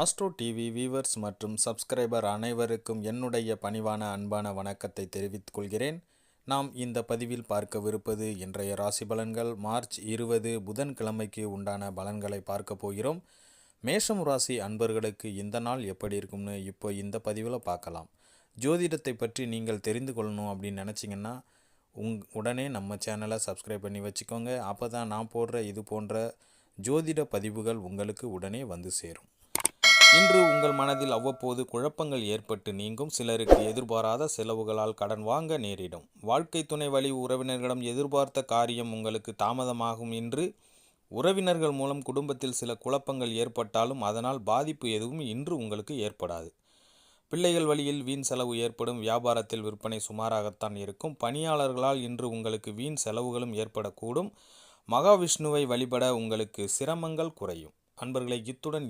Astro TV viewers மற்றும் subscriber அனைவருக்கும் என்னுடைய பணிவான அன்பான வணக்கத்தை தெரிவித்துக் கொள்கிறேன். நாம் இந்த பதிவில் பார்க்கவிருப்பது இன்றைய ராசி பலன்கள். மார்ச் இருபது புதன்கிழமைக்கு உண்டான பலன்களை பார்க்க போகிறோம். மேஷம் ராசி அன்பர்களுக்கு இந்த நாள் எப்படி இருக்கும்னு இப்போ இந்த பதிவில் பார்க்கலாம். ஜோதிடத்தை பற்றி நீங்கள் தெரிந்து கொள்ளணும் அப்படின்னு நினச்சிங்கன்னா உங் உடனே நம்ம சேனலை சப்ஸ்கிரைப் பண்ணி வச்சுக்கோங்க. அப்போ தான் நான் போடுற இது போன்ற ஜோதிட பதிவுகள் உங்களுக்கு உடனே வந்து சேரும். இன்று உங்கள் மனதில் அவ்வப்போது குழப்பங்கள் ஏற்பட்டு நீங்கும். சிலருக்கு எதிர்பாராத செலவுகளால் கடன் வாங்க நேரிடும். வாழ்க்கை துணை வழி உறவினர்களிடம் எதிர்பார்த்த காரியம் உங்களுக்கு தாமதமாகும் இன்று. உறவினர்கள் மூலம் குடும்பத்தில் சில குழப்பங்கள் ஏற்பட்டாலும் அதனால் பாதிப்பு எதுவும் இன்று உங்களுக்கு ஏற்படாது. பிள்ளைகள் வழியில் வீண் செலவு ஏற்படும். வியாபாரத்தில் விற்பனை சுமாராகத்தான் இருக்கும். பணியாளர்களால் இன்று உங்களுக்கு வீண் செலவுகளும் ஏற்படக்கூடும். மகாவிஷ்ணுவை வழிபட உங்களுக்கு சிரமங்கள் குறையும். அன்பர்களை இத்துடன்